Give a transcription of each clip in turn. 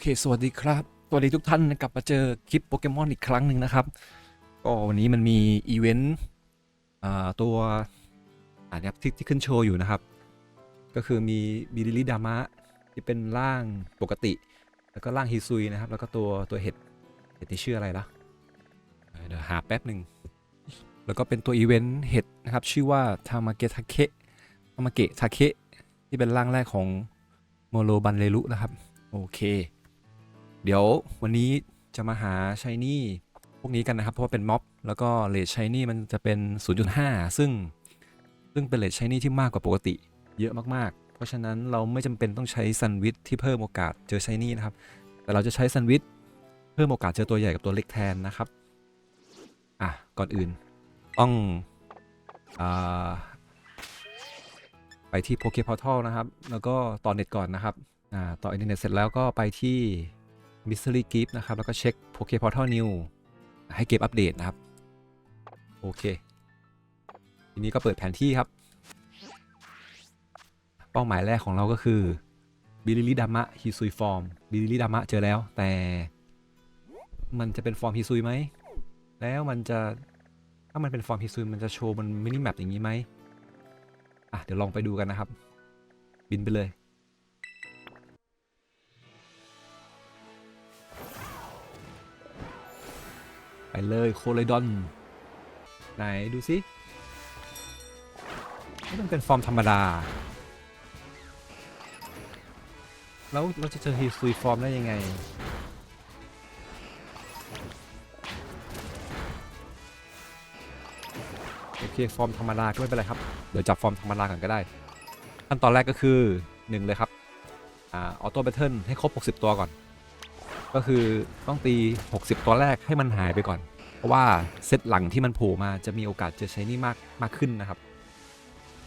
เค สวัสดีครับ สวัสดีทุกท่านกลับมาเจอคลิปโปเกมอนอีกครั้งหนึ่งนะครับ ก็วันนี้มันมีอีเวนต์ตัวอ่าเนี่ยที่ที่ขึ้นโชว์อยู่นะครับ ก็คือมีบิลิลิดามะที่เป็นร่างปกติ แล้วก็ร่างฮิซุยนะครับ แล้วก็ตัวตัวเห็ดเห็ดที่ชื่ออะไรล่ะเอ่อเดี๋ยวหาแป๊บหนึ่ง แล้วก็เป็นตัวอีเวนต์เห็ดนะครับ ชื่อว่าทามาเกะทาเคะทามาเกะทาเคะที่เป็นร่างแรกของโมโรบันเรรุนะครับ โอเค เดี๋ยววันนี้จะมาหาชายนี่พวกนี้กันนะครับ เพราะว่าเป็นม็อบแล้วก็เลทชายนี่มันจะเป็น 0.5 ซึ่ง ซึ่งเป็นเลทชายนี่ที่มากกว่าปกติ เยอะมากๆ เพราะฉะนั้นเราไม่จำเป็นต้องใช้ซันวิทที่เพิ่มโอกาสเจอชายนี่นะครับ แต่เราจะใช้ซันวิทเพิ่มโอกาสเจอตัวใหญ่กับตัวเล็กแทนนะครับอะก่อนอื่นต้องอาไปที่โปเกพอร์ทัลนะครับ แล้วก็ต่อเน็ตก่อนนะครับอ่าต่ออินเทอร์เน็ตเสร็จแล้วก็ไปที่ Mystery Gift นะครับ แล้วก็เช็ค Poke Portal New ให้เก็บอัปเดตนะครับ โอเค ทีนี้ก็เปิดแผนที่ครับ เป้าหมายแรกของเราก็คือบิลิลิดามะฮิซุยฟอร์มบิลิลิดามะเจอแล้ว แต่มันจะเป็นฟอร์มฮิซุยไหม แล้วมันจะถ้ามันเป็นฟอร์มฮิซุยมันจะโชว์บนมินิแมปอย่างนี้ไหมอะเดี๋ยวลองไปดูกันนะครับ บินไปเลย ไปเลยโคไลดอน ไหนดูสินี่มันเป็นฟอร์มธรรมดา แล้วเราจะเจอฮีซุยฟอร์มได้ยังไง โอเค ฟอร์มธรรมดาก็ไม่เป็นไรครับ เดี๋ยวจับฟอร์มธรรมดากันก็ได้ ขั้นตอนแรกก็คือ 1 เลยครับ อ่า ออโต้แบทเทิลให้ครบ 60 ตัวก่อน ก็คือต้องตี 60 ตัวแรกให้มันหายไปก่อน เพราะว่าเซตหลังที่มันโผล่มาจะมีโอกาสจอใช้นี่มากมากขึ้นนะครับ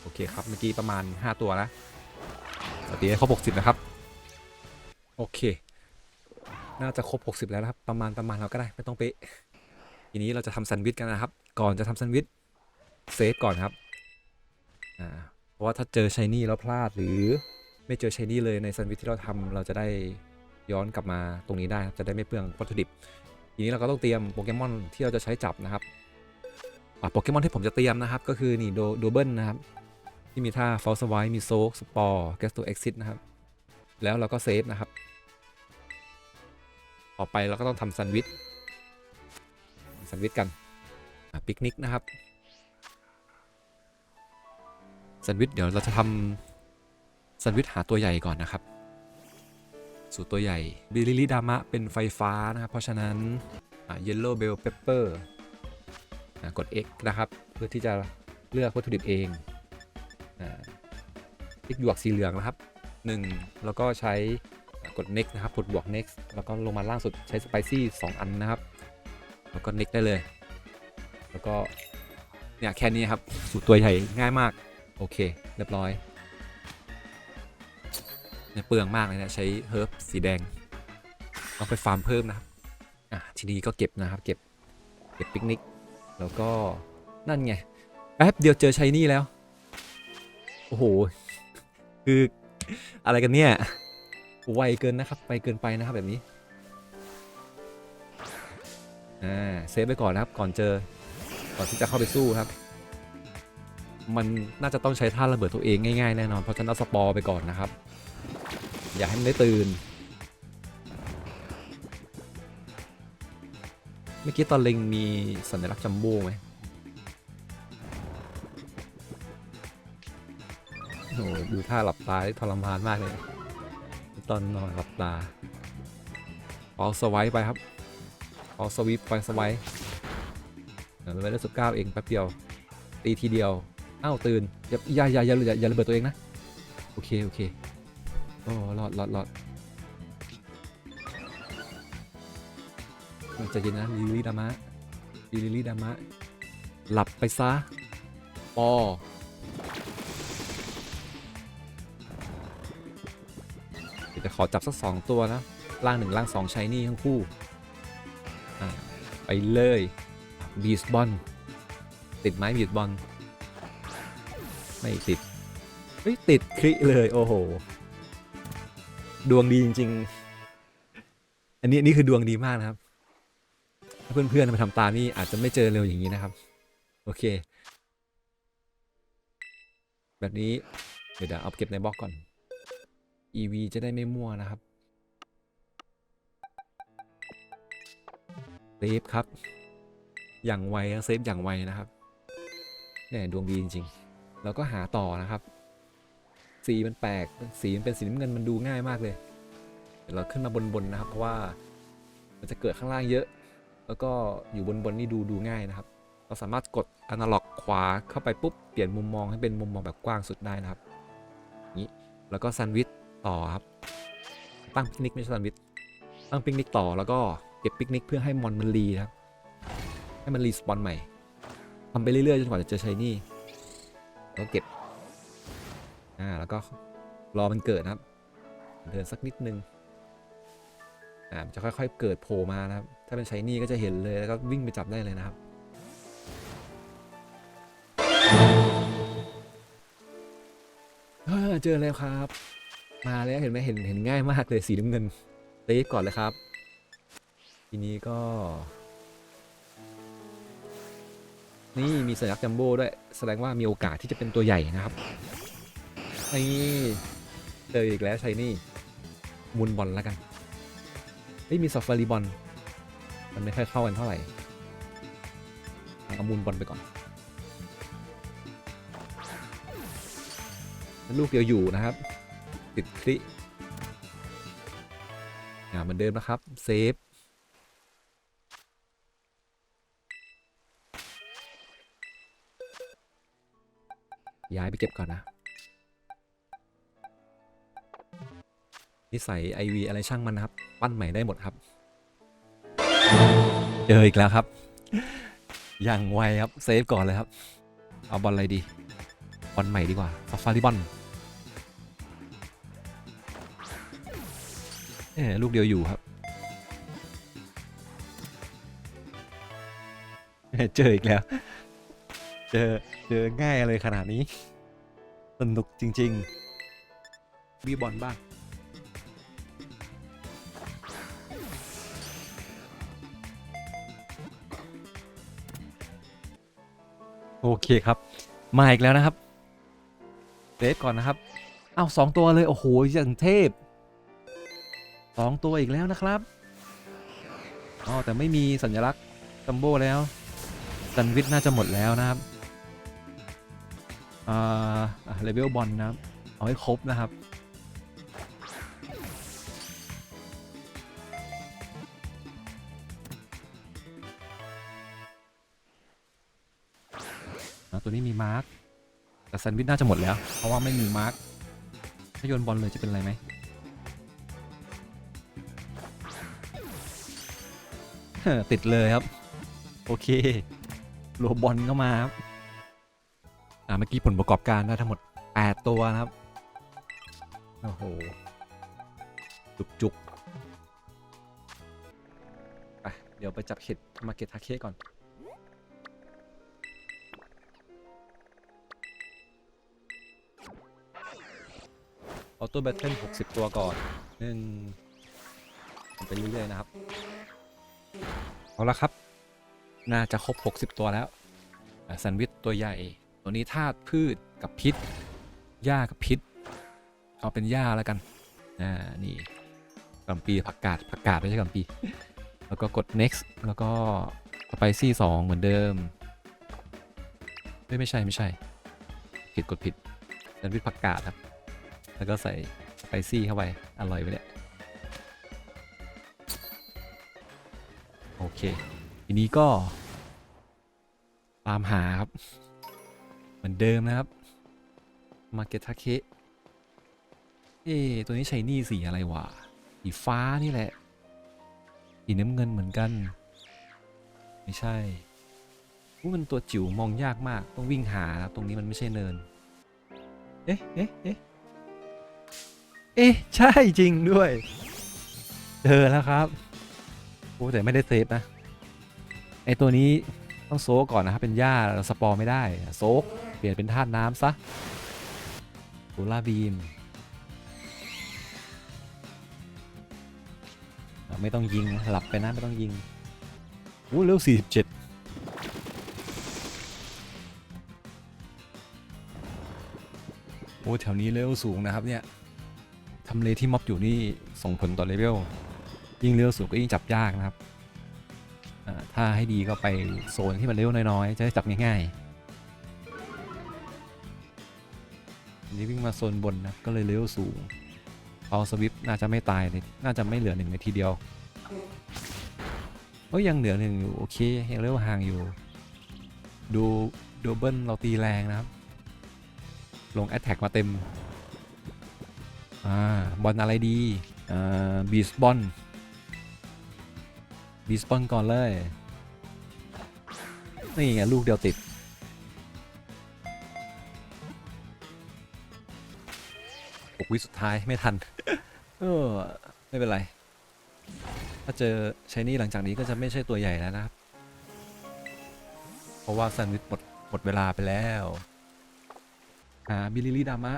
โอเคครับเมื่อกี้ประมาณ 5 ตัวนะตีให้ครบ60 นะครับ โอเค น่าจะครบ 60 แล้วนะครับ ประมาณประมาณเราก็ได้ไม่ต้องเป๊ะทีนี้เราจะทำแซนด์วิชกันนะครับ ก่อนจะทำแซนด์วิชเซฟก่อนครับอ่าเพราะว่าถ้าเจอชายนี่แล้วพลาดหรือไม่เจอชายนี่เลยในแซนด์วิชที่เราทำเราจะได้ ย้อนกลับมาตรงนี้ได้จะได้ไม่เปลืองวัตถุดิบ ทีนี้เราก็ต้องเตรียมโปเกมอนที่เราจะใช้จับนะครับโปเกมอนที่ผมจะเตรียมนะครับ ก็คือนี่โดโดเบิลนะครับ ที่มีท่าฟอลสไวมีโซกสปอร์แกสโตเอ็กซิสนะครับ แล้วเราก็เซฟนะครับ ต่อไปเราก็ต้องทำแซนด์วิชแซนด์วิชกันปิกนิกนะครับแซนด์วิชเดี๋ยวเราจะทำแซนด์วิชหาตัวใหญ่ก่อนนะครับ สูตรตัวใหญ่บิลิลิดามะเป็นไฟฟ้านะครับ เพราะฉะนั้นเยลโล่เบลเปปเปอร์กด X นะครับ เพื่อที่จะเลือกวัตถุดิบเองคลิกหยวกสีเหลืองนะครับ 1 แล้วก็ใช้กด next นะครับ กดบวก next แล้วก็ลงมาล่างสุดใช้ spicy 2 อันนะครับ แล้วก็ next ได้เลย แล้วก็เนี่ยแค่นี้ครับ สูตรตัวใหญ่ง่ายมาก โอเค เรียบร้อย เนี่ยเปลืองมากเลยนะใช้เฮิร์บสีแดงต้องไปฟาร์มเพิ่มนะครับอะทีนี้ก็เก็บนะครับเก็บเก็บปิกนิกแล้วก็นั่นไงแป๊บเดียวเจอชัยนี่แล้ว โอ้โห คืออะไรกันเนี่ย ไวเกินนะครับ ไปเกินไปนะครับแบบนี้ อ่า เซฟไปก่อนนะครับ ก่อนเจอ ก่อนที่จะเข้าไปสู้ครับ มันน่าจะต้องใช้ท่าระเบิดตัวเองง่ายๆแน่นอน เพราะฉันเอาสปอร์ไปก่อนนะครับ อย่าให้มันได้ตื่น เมื่อกี้ตอนเล็งมีสัญลักษณ์จัมโบ้ไหมโอ้โหดูท่าหลับตาที่ทรมานมากเลย ตอนนอนหลับตา เอาสไวป์ไปครับ เอาสวิปไปสไวป์เดี๋ยวไปได้สิบเก้าเองแป๊บเดียว ตีทีเดียว อ้าวตื่น อย่าอย่าอย่าอย่าอย่าระเบิดตัวเองนะ โอเค โอเค โอ้รอดรอดรอดมันจะเย็นนะลิลิดามะลิลิดามะ หลับไปซะปอจะขอจับสักสองตัวนะล่างหนึ่งล่างสองใช้นี่ทั้งคู่ ไปเลยบีสบอลติดไหมบีสบอลไม่ติด เฮ้ย ติดคลิเลย โอ้โห ดวงดีจริง ๆ อันนี้นี่คือดวงดีมากนะครับ ถ้าเพื่อนๆมาทำตามนี่อาจจะไม่เจอเร็วอย่างนี้นะครับ โอเค แบบนี้เดี๋ยวเอาเก็บในบล็อกก่อน EV จะได้ไม่มั่วนะครับเซฟครับ อย่างไวเซฟอย่างไวนะครับเนี่ยดวงดีจริง ๆ แล้วก็หาต่อนะครับ สีมันแปลกสีมันเป็นสีน้ำเงินมันดูง่ายมากเลยเดี๋ยวเราขึ้นมาบนๆนะครับ เพราะว่ามันจะเกิดข้างล่างเยอะ แล้วก็อยู่บนๆนี่ดูดูง่ายนะครับ เราสามารถกดอนาล็อกขวาเข้าไปปุ๊บเปลี่ยนมุมมองให้เป็นมุมมองแบบกว้างสุดได้นะครับนี้แล้วก็แซนด์วิชต่อครับตั้งปิกนิกไม่ใช่แซนด์วิชตั้งปิกนิกต่อแล้วก็เก็บปิกนิกเพื่อให้มอนมันรีนะครับให้มันรีสปอนใหม่ทำไปเรื่อยๆจนกว่าจะเจอชายนี่แล้วเก็บ อ่าแล้วก็รอมันเกิดนะครับ เดินสักนิดนึงอ่าจะค่อยๆเกิดโผล่มานะครับ ถ้าเป็นชายนี่ก็จะเห็นเลยแล้วก็วิ่งไปจับได้เลยนะครับเจอแล้วครับ มาแล้วเห็นไหมเห็นเห็นง่ายมากเลยสีน้ำเงินเตะก่อนเลยครับ ทีนี้ก็ นี่มีสัญลักษณ์จัมโบ้ด้วย แสดงว่ามีโอกาสที่จะเป็นตัวใหญ่นะครับ นี่เจออีกแล้วชัยนี่มุนบอลแล้วกันเฮ้ยมีซอฟฟารีบอลมันไม่ค่อยเข้ากันเท่าไหร่เอามุนบอลไปก่อน ลูกเดียวอยู่นะครับ ติดคลิอ่าเหมือนเดิมนะครับ เซฟย้ายไปเก็บก่อนนะ นิสัยไอวีอะไรช่างมันนะครับ ปั้นใหม่ได้หมดครับ เจออีกแล้วครับ อย่างไวครับ เซฟก่อนเลยครับ เอาบอลอะไรดี บอลใหม่ดีกว่าซาฟารีบอลเอ้ลูกเดียวอยู่ครับ เจออีกแล้ว เจอ เจอง่ายเลยขนาดนี้ สนุกจริง ๆ มีบอลบ้าง โอเคครับ มาอีกแล้วนะครับเดฟก่อนนะครับอ้าวสองตัวเลยโอ้โหอย่างเทพสองตัวอีกแล้วนะครับอ๋อแต่ไม่มีสัญลักษณ์จัมโบ้แล้วซันวิทน่าจะหมดแล้วนะครับอ่าเลเวลบอลนะครับ เอาให้ครบนะครับ อะตัวนี้มีมาร์กแต่แซนด์วิชน่าจะหมดแล้ว เพราะว่าไม่มีมาร์กถ้าโยนบอลเลยจะเป็นอะไรไหมเฮ้อติดเลยครับ โอเคโลบอลเข้ามาครับอ่าเมื่อกี้ผลประกอบการได้ทั้งหมด 8 ตัวนะครับ โอ้โห จุกจุกไปเดี๋ยวไปจับเห็ดมาเก็ตทาเคก่อน ออโต้แบทเทิล60 ตัวก่อนหนึ่งไปเรื่อยๆนะครับ เอาละครับ น่าจะครบ 60 ตัวแล้วแซนด์วิชตัวใหญ่ ตัวนี้ธาตุพืชกับพิษ หญ้ากับพิษ เอาเป็นหญ้าแล้วกัน อ่า นี่กัมปีผักกาดผักกาดไม่ใช่กัมปี แล้วก็กด next แล้วก็สไปซี่สองเหมือนเดิม ไม่ไม่ใช่ไม่ใช่ ผิดกดผิดแซนด์วิชผักกาดครับ แล้วก็ใส่สไปซี่เข้าไป อร่อยไปเนี่ยโอเค ทีนี้ก็ตามหาครับ เหมือนเดิมนะครับ มาเก็ตทาเคเอ๊ตัวนี้ใช้นี่สีอะไรวะสีฟ้านี่แหละสีน้ำเงินเหมือนกัน ไม่ใช่อุ๊ยมันตัวจิ๋วมองยากมาก ต้องวิ่งหาครับตรงนี้มันไม่ใช่เนิน เอ๊ะเอ๊ะเอ๊ะ เอ๊ะ ใช่จริงด้วย เจอแล้วครับโอ้แต่ไม่ได้เซฟนะไอตัวนี้ต้องโซก่อนนะครับ เป็นหญ้าเราสปอร์ไม่ได้ โซกเปลี่ยนเป็นธาตุน้ำซะโซล่าบีม ไม่ต้องยิงหลับไปนะ ไม่ต้องยิงอู้เร็วสี่สิบเจ็ดโอ้แถวนี้เลเวลสูงนะครับเนี่ยำเลที่ม็อบอยู่นี่ส่งผลต่อเลเวลยิ่งเลเวลสูงก็ยิ่งจับยากนะครับถ้าให้ดีก็ไปโซนที่มันเลเวลน้อยๆ จะได้จับง่ายๆอันนี้วิ่งมาโซนบนนะก็เลยเลเวลสูงเอาสวิฟน่าจะไม่ตายเลยน่าจะไม่เหลือหนึ่งในทีเดียวก็ยังเหลือหนึ่งอยู่โอเคยังเรียกว่าห่างอยู่ ดูดูเบิลเราตีแรงนะครับ ลงแอตแทกมาเต็ม อ่าบอลอะไรดีอ่าบีสบอลบีสบอลก่อนเลย นี่ไงลูกเดียวติดหกวิสุดท้ายไม่ทัน เออ ไม่เป็นไร ถ้าเจอชายนี่หลังจากนี้ก็จะไม่ใช่ตัวใหญ่แล้วนะครับ เพราะว่าแซนด์วิชหมดหมดเวลาไปแล้วหาบิลิลี่ดามะ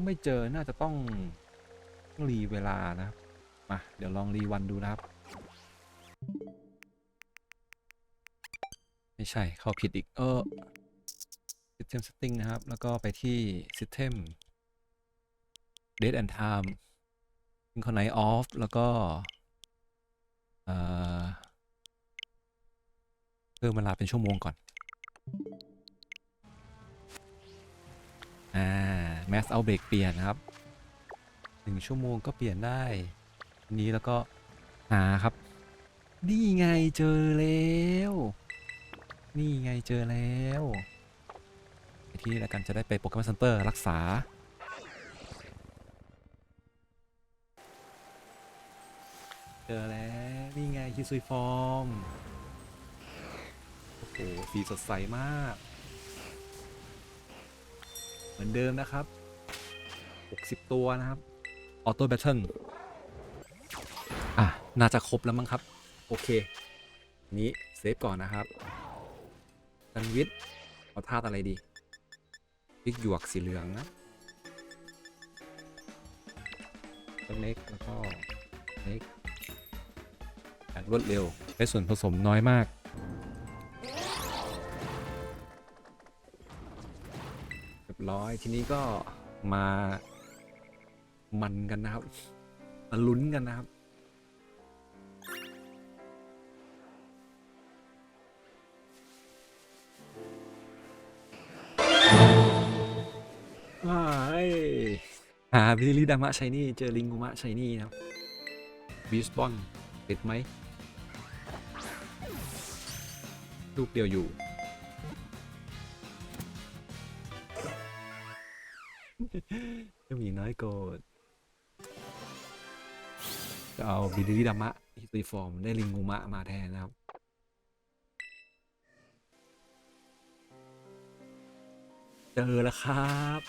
ก็ไม่เจอน่าจะต้องรีเวลานะครับมาเดี๋ยวลองรีวันดูนะครับ ไม่ใช่เข้าผิดอีกเออ System Setting นะครับ แล้วก็ไปที่ System Date and Time Synchronize Off แล้วก็เออเพิ่มเวลาเป็นชั่วโมงก่อน อ่า Mass Outbreak เปลี่ยนนะครับหนึ่งชั่วโมงก็เปลี่ยนได้ นี้แล้วก็หาครับ นี่ไงเจอแล้ว นี่ไงเจอแล้วไปที่นี่แล้วกันจะได้ไปโปเกมอนเซ็นเตอร์รักษา เจอแล้ว นี่ไงคิซุยฟอร์ม โอ้โห สีสดใสมาก เหมือนเดิมนะครับ 60 ตัวนะครับออโต้แบทเทิลอะ น่าจะครบแล้วมั้งครับ โอเค นี้เซฟก่อนนะครับซันวิทเอาท่าอะไรดีพริกหยวกสีเหลืองนะต้นเล็กแล้วก็เล็กอย่างรวดเร็วได้ส่วนผสมน้อยมากเรียบร้อยทีนี้ก็มา มันกันนะครับ มาลุ้นกันนะครับ ว้ายหาวิลิดามะชัยนี่ เจอลิงกุมะชัยนี่นะครับบีสบอนติดไหม ลูกเดียวอยู่ก็มีน้อยโกด จะเอาบิลิดามะฮิตุยฟอร์มได้ลิงกุมะมาแทนนะครับเจอแล้วครับ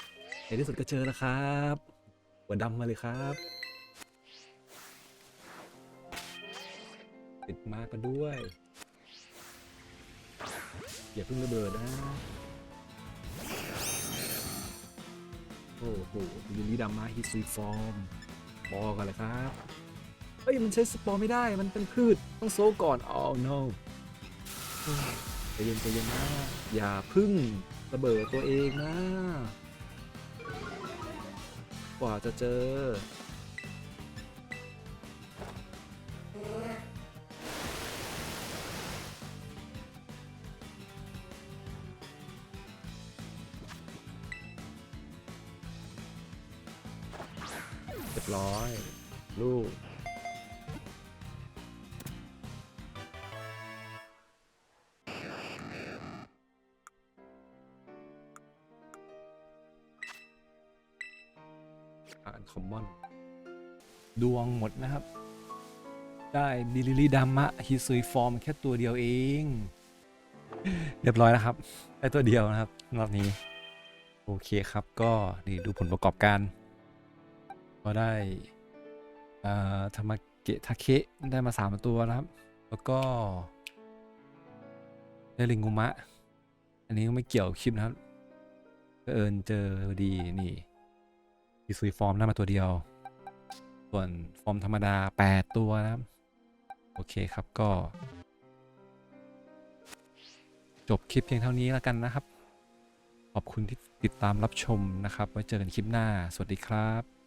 ในที่สุดก็เจอแล้วครับหัวดำมาเลยครับ ติดมากันด้วยอย่าเพิ่งระเบิดนะโอ้โหยูริดามาฮิซุยฟอร์ม บอกกันเลยครับ เฮ้ยมันใช้สปอร์ไม่ได้มันเป็นพืชต้องโซก่อนอ๋อ no ใจเย็นใจเย็นนะอย่าพึ่งระเบิดตัวเองนะ กว่าจะเจอ อ่านคอมมอน ดวงหมดนะครับ ได้บิลิลิดามะฮิซุยฟอร์มแค่ตัวเดียวเอง เรียบร้อยนะครับ ได้ตัวเดียวนะครับรอบนี้ โอเคครับก็นี่ดูผลประกอบการ ก็ได้ธรรมเกะทาเคะได้มาสามตัวนะครับ แล้วก็ ได้ลิงกุมะ อันนี้ไม่เกี่ยวคลิปนะครับเอิญเจอพอดีนี่ ดีซุยฟอร์มได้มาตัวเดียว ส่วนฟอร์มธรรมดา 8 ตัวนะครับ โอเคครับก็ จบคลิปเพียงเท่านี้แล้วกันนะครับ ขอบคุณที่ติดตามรับชมนะครับ ไว้เจอกันคลิปหน้า สวัสดีครับ